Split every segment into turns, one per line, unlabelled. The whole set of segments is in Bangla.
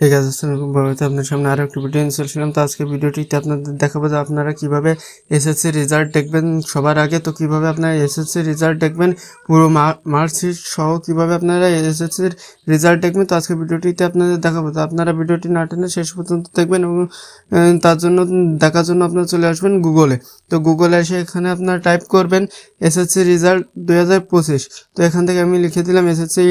ঠিক আছে ভাবে আপনার সামনে আরও একটি ভিডিও নিয়ে চলছিলাম তো আজকে ভিডিওটিতে আপনাদের দেখাবো যে আপনারা কীভাবে এসএসসি রেজাল্ট দেখবেন সবার আগে। তো কীভাবে আপনারা এসএসসি রেজাল্ট দেখবেন, পুরো মার্কশিট সহ কীভাবে আপনারা এসএসসির রেজাল্ট দেখবেন, তো আজকে ভিডিওটিতে আপনাদের দেখাবো। তো আপনারা ভিডিওটি না টেনে শেষ পর্যন্ত দেখবেন এবং তার জন্য দেখার জন্য আপনারা চলে আসবেন গুগলে তো গুগলে এসে এখানে আপনারা টাইপ করবেন এসএসসি রেজাল্ট দুই হাজার পঁচিশ। তো এখান থেকে আমি লিখে দিলাম এসএসসি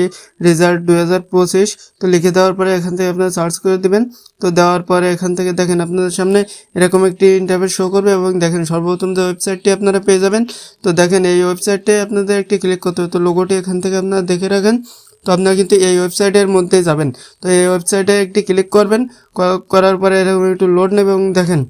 রেজাল্ট দুই হাজার পঁচিশ। তো লিখে দেওয়ার পরে এখান থেকে আপনারা সার্চ করে দেবেন। তো দেওয়ার পরে এখান থেকে দেখেন আপনাদের সামনে এরকম একটি ইন্টারফেস শো করবে এবং দেখেন সর্বপ্রথম যে ওয়েবসাইটটি আপনারা পেয়ে যাবেন। তো দেখেন এই ওয়েবসাইটে আপনাদের একটি ক্লিক করতে হবে। তো লোগোটি এখান থেকে আপনারা দেখে রাখেন। তো আপনারা কিন্তু এই ওয়েবসাইটের মধ্যেই যাবেন। তো এই ওয়েবসাইটে একটি ক্লিক করবেন। করার পরে এরকম একটু লোড নেবে এবং দেখেন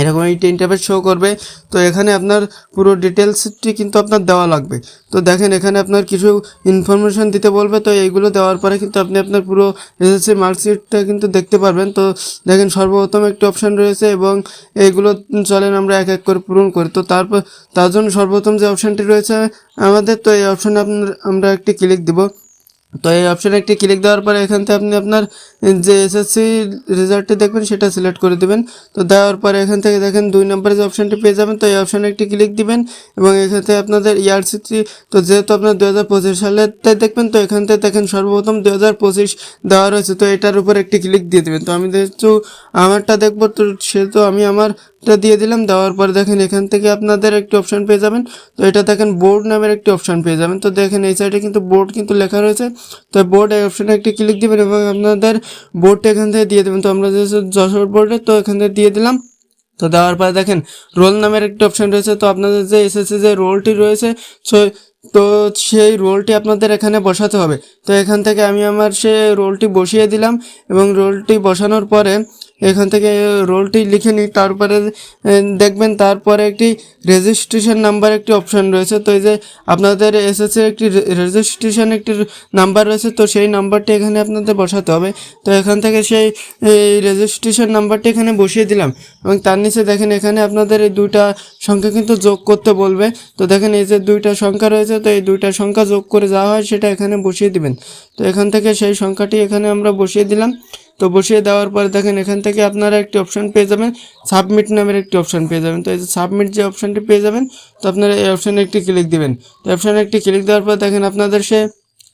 এরকম একটি ইন্টারফেস শো করবে। তো এখানে আপনার পুরো ডিটেলসটি কিন্তু আপনার দেওয়া লাগবে। তো দেখেন এখানে আপনার কিছু ইনফরমেশন দিতে বলবে, তো এইগুলো দেওয়ার পরে কিন্তু আপনি আপনার পুরো এসএসসি মার্কশিটটা কিন্তু দেখতে পারবেন। তো দেখেন সর্বপ্রথম একটি অপশান রয়েছে এবং এইগুলো চলেন আমরা এক এক করে পূরণ করি। তো তারপর, তার জন্য সর্বপ্রথম যে অপশানটি রয়েছে আমাদের, তো এই অপশানে আপনার, আমরা একটি ক্লিক দিব। তো এই অপশানে একটি ক্লিক দেওয়ার পরে এখান থেকে আপনি আপনার যে এসএসসি রেজাল্টটি দেখবেন, সেটা সিলেক্ট করে দেবেন। তো দেওয়ার পরে এখান থেকে দেখেন দুই নম্বরে যে অপশানটি পেয়ে যাবেন, তো এই অপশানে একটি ক্লিক দিবেন এবং এখান থেকে আপনাদের ইয়ারসিটি তো যেহেতু আপনার দু হাজার পঁচিশ সালেরটাই দেখবেন, তো এখান থেকে দেখেন সর্বপ্রথম দু হাজার পঁচিশ দেওয়া রয়েছে, তো এটার উপর একটি ক্লিক দিয়ে দেবেন। তো আমি যেহেতু আমারটা দেখব, তো সেহেতু আমি আমার টা দিয়ে দিলাম, দেওয়ার পর দেখেন এখান থেকে আপনাদের একটি অপশান পেয়ে যাবেন। তো এটা দেখেন বোর্ড নামের একটি অপশান পেয়ে যাবেন। তো দেখেন এই সাইডে কিন্তু বোর্ড কিন্তু লেখা রয়েছে। তো বোর্ড এই অপশানে একটি ক্লিক দিবেন এবং আপনাদের বোর্ডটা এখান থেকে দিয়ে দেবেন। তো আমরা যে যশোর বোর্ডে তো এখান থেকে দিয়ে দিলাম। তো দেওয়ার পরে দেখেন রোল নামের একটি অপশান রয়েছে। তো আপনাদের যে এসএসসি যে রোলটি রয়েছে তো সেই রোলটি আপনাদের এখানে বসাতে হবে। তো এখান থেকে আমি আমার সে রোলটি বসিয়ে দিলাম এবং রোলটি বসানোর পরে এখান থেকে রোলটি লিখে নিই, তারপরে দেখবেন তারপরে একটি রেজিস্ট্রেশন নাম্বার একটি অপশান রয়েছে। তো এই যে আপনাদের এসএসসি একটি রেজিস্ট্রেশন একটি নাম্বার রয়েছে, তো সেই নাম্বারটি এখানে আপনাদের বসাতে হবে। তো এখান থেকে সেই রেজিস্ট্রেশন নাম্বারটি এখানে বসিয়ে দিলাম এবং তার নিচে দেখেন এখানে আপনাদের এই দুইটা সংখ্যা কিন্তু যোগ করতে বলবে। তো দেখেন এই যে দুইটা সংখ্যা রয়েছে, তো এই দুইটা সংখ্যা যোগ করে যাওয়া হয় সেটা এখানে বসিয়ে দিবেন। তো এখান থেকে সেই সংখ্যাটি এখানে আমরা বসিয়ে দিলাম। তো বসিয়ে দেওয়ার পরে দেখেন এখান থেকে আপনারা একটি অপশান পেয়ে যাবেন। সাবমিট নামের একটি অপশান পেয়ে যাবেন। তো এই যে সাবমিট যে অপশানটি পেয়ে যাবেন, তো আপনারা এই অপশানে একটি ক্লিক দেবেন। তো অপশানে একটি ক্লিক দেওয়ার পর দেখেন আপনাদের সে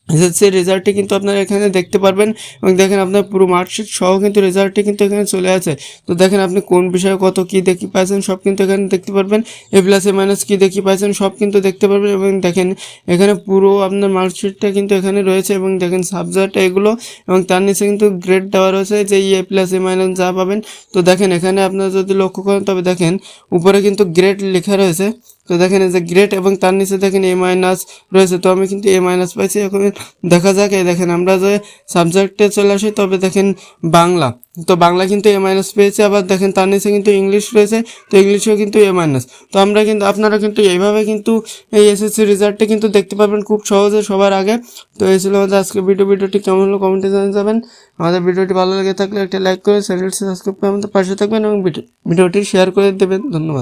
এসএসসি রেজাল্টটি কিন্তু আপনারা এখানে দেখতে পারবেন এবং দেখেন আপনার পুরো মার্কশিট সহ কিন্তু রেজাল্টটি কিন্তু এখানে চলে আছে। তো দেখেন আপনি কোন বিষয়ে কত কি দেখি পাইছেন সব কিন্তু এখানে দেখতে পারবেন। এ প্লাস এ মাইনাস কী দেখি পাইছেন সব কিন্তু দেখতে পারবেন এবং দেখেন এখানে পুরো আপনার মার্কশিটটা কিন্তু এখানে রয়েছে এবং দেখেন সাবজেক্ট এগুলো এবং তার নিচে কিন্তু গ্রেড দেওয়া রয়েছে যে এ প্লাস এ মাইনাস যা পাবেন। তো দেখেন এখানে আপনারা যদি লক্ষ্য করেন তবে দেখেন উপরে কিন্তু গ্রেড লেখা রয়েছে। তো দেখেন এই যে গ্রেড এবং তার নিচে দেখেন এ মাইনাস রয়েছে। তো আমি কিন্তু এ মাইনাস পাইছি। এখন দেখা যাক, এই দেখেন আমরা যে সাবজেক্টে চলে আসি, তবে দেখেন বাংলা। তো বাংলা কিন্তু এ মাইনাস পেয়েছে, আবার দেখেন তার নিচে কিন্তু ইংলিশ রয়েছে। তো ইংলিশেও কিন্তু এ মাইনাস তো আমরা কিন্তু, আপনারা কিন্তু এইভাবে কিন্তু এই এসএসসি রেজাল্টটা কিন্তু দেখতে পারবেন খুব সহজে সবার আগে। তো এই ছিল আমাদের আজকে ভিডিও ভিডিওটি কেমন হলো কমেন্টে জানিয়ে যাবেন। আমাদের ভিডিওটি ভালো লেগে থাকলে একটা লাইক করে চ্যানেলটি সাবস্ক্রাইব করে আমাদের পাশে থাকবেন এবং ভিডিও- ভিডিওটি শেয়ার করে দেবেন। ধন্যবাদ।